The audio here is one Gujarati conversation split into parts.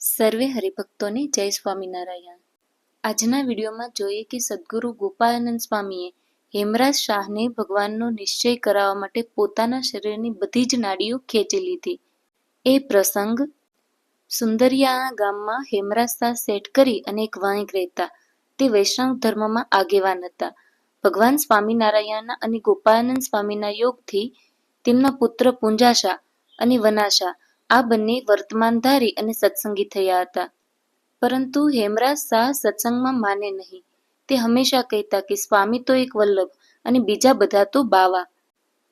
સર્વે હરિભક્તોને જય સ્વામિનારાયણ. આજના વિડીયોમાં જોઈએ કે સદગુરુ ગોપાલનંદ સ્વામીએ હેમરાજ શાહને ભગવાનનો નિશ્ચય કરાવવા માટે પોતાના શરીરની બધી જ નાડીઓ ખેંચી લીધી. એ પ્રસંગ સુંદરિયાણા ગામમાં હેમરાજ શાહ સેટ કરી અને એક વાણિક રહેતા. તે વૈષ્ણવ ધર્મમાં આગેવાન હતા. ભગવાન સ્વામિનારાયણના અને ગોપાલનંદ સ્વામીના યોગથી તેમના પુત્ર પુંજાશા અને વનાશા આ બંને વર્તમાનધારી અને સત્સંગી થયા હતા. પરંતુ હેમરાજ શાહ સત્સંગમાં માને નહીં. તે હંમેશા કહેતા કે, સ્વામી તો એક વલ્લભ અને બીજા બધા તો બાવા.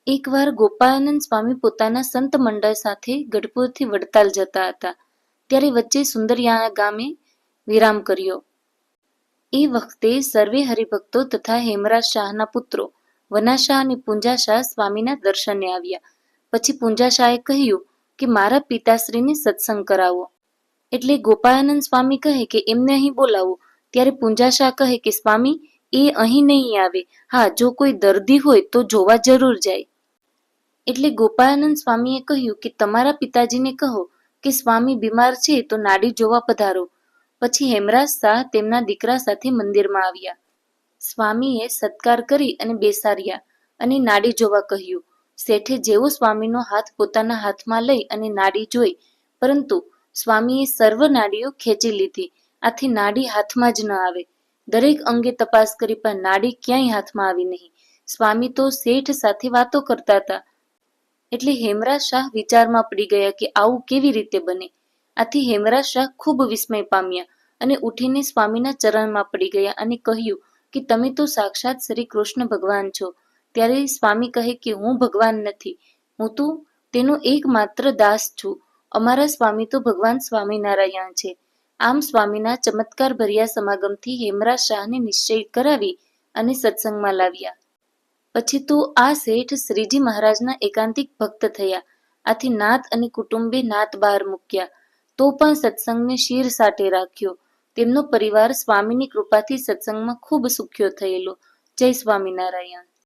એકવાર ગોપાળાનંદ સ્વામી પોતાના સંત મંડળ સાથે ગઢપુરથી વડતાલ જતા હતા. ત્યારે વચ્ચે સુંદરિયાણા ગામે વિરામ કર્યો. એ વખતે સર્વે હરિભક્તો તથા હેમરાજ શાહના પુત્રો, વનાશાહ અને પુંજાશાહ સ્વામીના દર્શને આવ્યા. પછી પુંજાશાહે કહ્યું કે મારા પિતાશ્રીને સત્સંગ કરાવો. એટલે ગોપાળાનંદ સ્વામી કહે કે એમને અહીં બોલાવો. ત્યારે પુંજાશાહ કહે કે, સ્વામી, એ અહીં નહીં આવે. હા, જો કોઈ દર્દી હોય તો જોવા જરૂર જાય. એટલે ગોપાળાનંદ સ્વામીએ કહ્યું કે, તમારા પિતાજીને કહો કે સ્વામી બીમાર છે તો નાડી જોવા પધારો. પછી હેમરાજ શાહ તેમના દીકરા સાથે મંદિરમાં આવ્યા. સ્વામીએ સત્કાર કરી અને બેસાડ્યા અને નાડી જોવા કહ્યું. શેઠે જેવો સ્વામીનો હાથ પોતાના હાથમાં લઈ અને નાડી જોઈ, પરંતુ સ્વામીએ સર્વ નાડીઓ ખેંચી લીધી. આથી નાડી હાથમાં જ ન આવે. દરેક અંગે તપાસ કરી પણ નાડી ક્યાંય હાથમાં આવી નહીં. સ્વામી તો શેઠ સાથે વાતો કરતા હતા. એટલે હેમરાજ શાહ વિચારમાં પડી ગયા કે આવું કેવી રીતે બને? આથી હેમરાજ શાહ ખૂબ વિસ્મય પામ્યા અને ઉઠીને સ્વામીના ચરણમાં પડી ગયા અને કહ્યું કે તમે તો સાક્ષાત શ્રી કૃષ્ણ ભગવાન છો. ત્યારે સ્વામી કહે કે, હું ભગવાન નથી. હું તો તેનો એકમાત્ર દાસ છું. અમારા સ્વામી તો ભગવાન સ્વામિનારાયણ છે. આમ સ્વામીના ચમત્કાર ભર્યા સમાગમથી હેમરા શાહને નિશ્ચય કરાવી અને સત્સંગમાં લાવ્યા. પછી તો આ શેઠ શ્રીજી મહારાજના એકાંતિક ભક્ત થયા. આથી નાત અને કુટુંબે નાત બહાર મૂક્યા. તો પણ સત્સંગને શીર સાટે રાખ્યો. તેમનો પરિવાર સ્વામીની કૃપાથી સત્સંગમાં ખૂબ સુખ્યો થયેલો. જય સ્વામિનારાયણ.